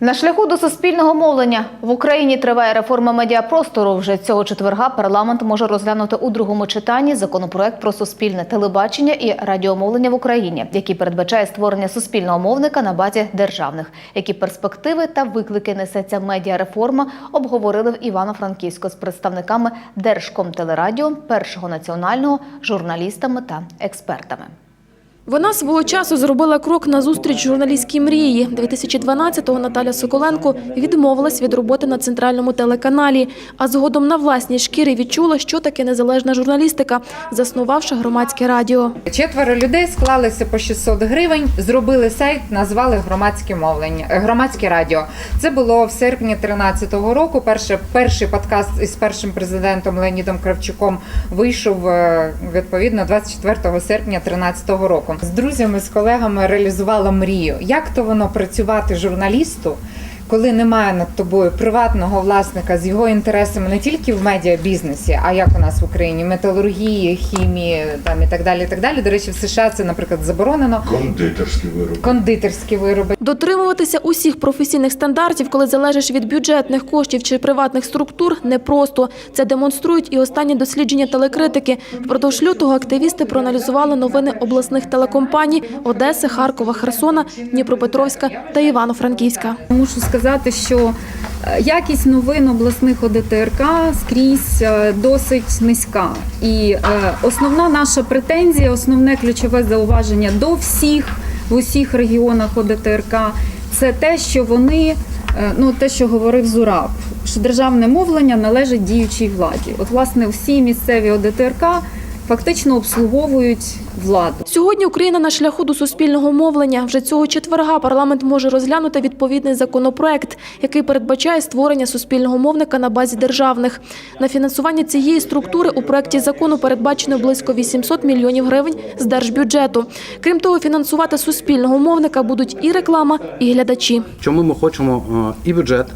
На шляху до суспільного мовлення в Україні триває реформа медіапростору. Вже цього четверга парламент може розглянути у другому читанні законопроект про суспільне телебачення і радіомовлення в Україні, який передбачає створення суспільного мовника на базі державних. Які перспективи та виклики несе ця медіареформа, обговорили в Івано-Франківську з представниками Держкомтелерадіо, першого національного, журналістами та експертами. Вона свого часу зробила крок назустріч журналістській мрії. 2012-го Наталя Соколенко відмовилась від роботи на центральному телеканалі, а згодом на власній шкірі відчула, що таке незалежна журналістика, заснувавши громадське радіо. Четверо людей склалися по 600 гривень, зробили сайт, назвали громадське мовлення, е, громадське радіо. Це було в серпні 13-го року. Перше, перший подкаст із першим президентом Леонідом Кравчуком вийшов е, відповідно 24 серпня 13-го року. З друзями, з колегами реалізувала мрію. Як то воно працювати журналісту? Коли немає над тобою приватного власника з його інтересами не тільки в медіабізнесі, а як у нас в Україні металургії, хімії там і так далі. І так далі. До речі, в США це, наприклад, заборонено. Кондитерські вироби. Кондитерські вироби. Дотримуватися усіх професійних стандартів, коли залежиш від бюджетних коштів чи приватних структур, непросто. Це демонструють і останні дослідження телекритики. Впродовж лютого активісти проаналізували новини обласних телекомпаній Одеси, Харкова, Херсона, Дніпропетровська та Івано-Франківська. Мушу сказати, що е, якість новин обласних ОДТРК скрізь е, досить низька. І е, основна наша претензія, основне ключове зауваження до всіх в усіх регіонах ОДТРК це те, що вони, ну те, що говорив Зураб, що державне мовлення належить діючій владі. От, власне, всі місцеві ОДТРК фактично обслуговують владу. Сьогодні Україна на шляху до суспільного мовлення. Вже цього четверга парламент може розглянути відповідний законопроект, який передбачає створення суспільного мовника на базі державних. На фінансування цієї структури у проекті закону передбачено близько 800 мільйонів гривень з держбюджету. Крім того, фінансувати суспільного мовника будуть і реклама, і глядачі. Чому ми хочемо е, і бюджет,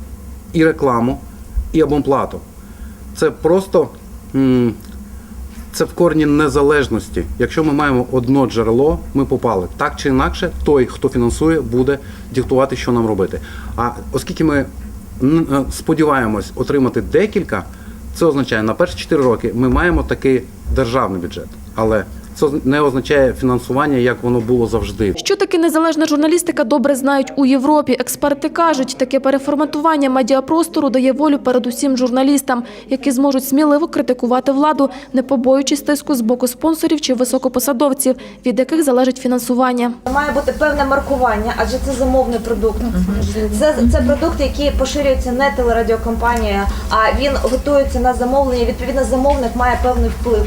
і рекламу, і абонплату. Це просто це в корні незалежності. Якщо ми маємо одно джерело, ми попали. Так чи інакше, той, хто фінансує, буде диктувати, що нам робити. А оскільки ми е, сподіваємось отримати декілька, це означає на перші 4 роки ми маємо такий державний бюджет. Але це не означає фінансування, як воно було завжди. Що таке незалежна журналістика, добре знають у Європі. Експерти кажуть, таке переформатування медіапростору дає волю передусім журналістам, які зможуть сміливо критикувати владу, не побоюючись тиску з боку спонсорів чи високопосадовців, від яких залежить фінансування. Має бути певне маркування, адже це замовний продукт. Це, це продукт, який поширюється не телерадіокомпанією, а він готується на замовлення. Відповідно, замовник має певний вплив.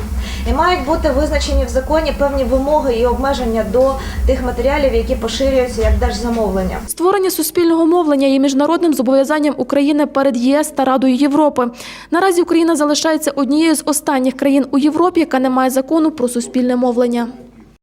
І мають бути визначені в законі певні вимоги і обмеження до тих матеріалів, які поширюються як держзамовлення. Створення суспільного мовлення є міжнародним зобов'язанням України перед ЄС та Радою Європи. Наразі Україна залишається однією з останніх країн у Європі, яка не має закону про суспільне мовлення.